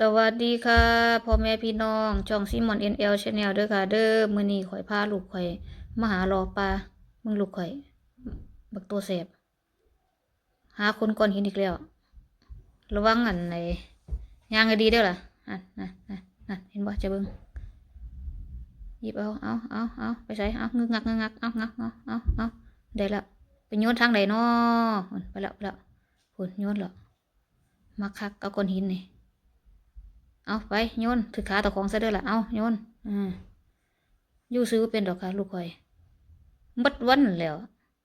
สวัสดีค่ะพ่อแม่พี่น้องช่องซิมอนเอ็นเอลชาแนลด้อค่ะ เด้อมือนี้ข่อยพาลูกข่อยมาหารอปลามึงลูกข่อย บักตัวแสบหาคนก่อนหินอีกแล้ว ระวังอันไหนยางให้ดีเด้อล่ะอะนะนะนะเห็นบ่จะเบิ่งหยิบเอาเอาเอาเอาไปใส่เอางึกงักงึกงักเอางักเอาเอาเอาได้แล้วไปโยนทางไหนน้อหุ่นไปแล้วไปแล้วหุ่นโยนแล้วมาคักเอาก้อนหินนี่ เอาไปโยนถือขาตะของซะเด้อล่ะเอาโยนอืมอยู่ซื้อเป็นดอกค่ะ ลูกข่อยมัดวันแล้ว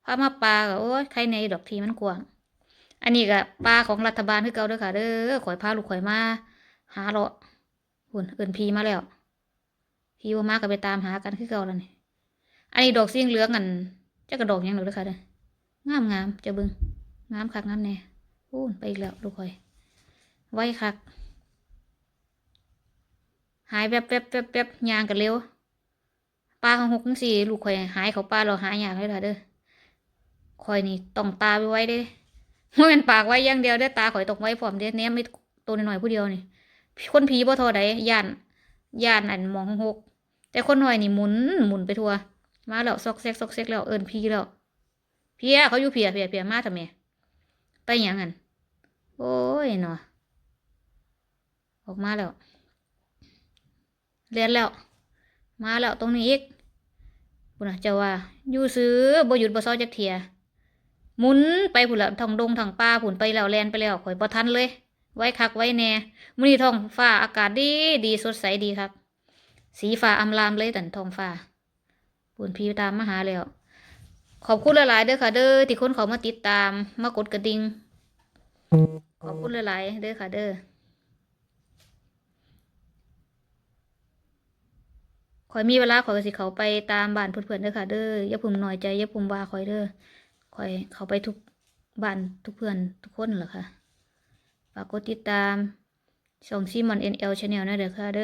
พามาปลาก็โอ้ยใครในดอกทีมันกว้างอันนี้ก็ปลาของรัฐบาลคือเก่าเด้อค่ะเด้อข่อยพาลูกข่อยมา หาเลาะหุ่นเอินพีมาแล้วพีว่ามาก็ไปตามหากันคือเก่าแล้วนี่อันนี้ดอกเสียงเหลืองอันจะกระดอกยังดอกเด้อค่ะเด้องามงามจะเบิ่งงามคักงามแน่พูนไปอีกแล้วลูกข่อย ไว้คัก หายแวบแวบแวบแวบยางกันเร็วปลาของหกทั้งสี่ลูกข่อยหายเขาปลาเราหายอย่างเลยล่ะเด้อข่อยนี่ต้องตาไปไว้เด้เมื่อเป็นปากไว้อย่างเดียวเด้ตาข่อยตกไว้พร้อมเด้เนี่ยไม่ตัวหน้อยๆผู้เดียวนี่คนผีบ่ทอใดย่านย่านอันมองหกแต่คนหน้อยนี่หมุนหมุนไปทั่วมาแล้วซอกแซกซอกแซกแล้วเอินพีแล้วเพียเขาอยู่เพียเพียเพียมาทำไมไปหยังหันโอ้ยเนาะออกมาแล้ว เรียนแล้ว มาแล้วตรงนี้อีกพุ่นนะเจะว่าอยู่ซื้อบ่หยุดบ่ซ้อจักเทียหมุนไปพุ่นละทางดงทางป่าพุ่นไปแล้วแลนไปแล้วข่อยบ่ทันเลย ไว้คักไว้แน่มื้อนี้ท้องฟ้าอากาศดีดีสดใสดีครับ สีฟ้าอำลามเลยตันท้องฟ้าปุ่นพี่ตามมาหาแล้ว ขอบคุณหลายๆเด้อค่ะ เด้อที่คนเขามาติดตามมากดกระดิ่งขอบคุณหลายๆเด้อค่ะเด้อ ขอยมีเวลาขอยก็สิเขาไปตามบ้านเพื่อนๆเด้อค่ะ เด้ออย่าพุ่มน้อยใจอย่าพุ่มว่าขอยเด้อขอยเขาไปทุกบ้านทุกเพื่อนทุกคนเหรอค่ะฝากกดติดตามช่องซีมอนเอ็นเอลชาแนลนะเด้อค่ะเด้อ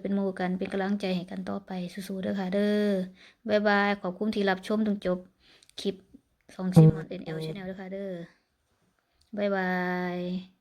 เป็นหมู่กันเป็นกำลังใจให้กันต่อไปสู้ๆเด้อค่ะเด้อบายบายขอบคุณที่รับชมจนจบคลิปช่องซีมอนเอ็นเอลชาแนลเด้อค่ะเด้อบายบาย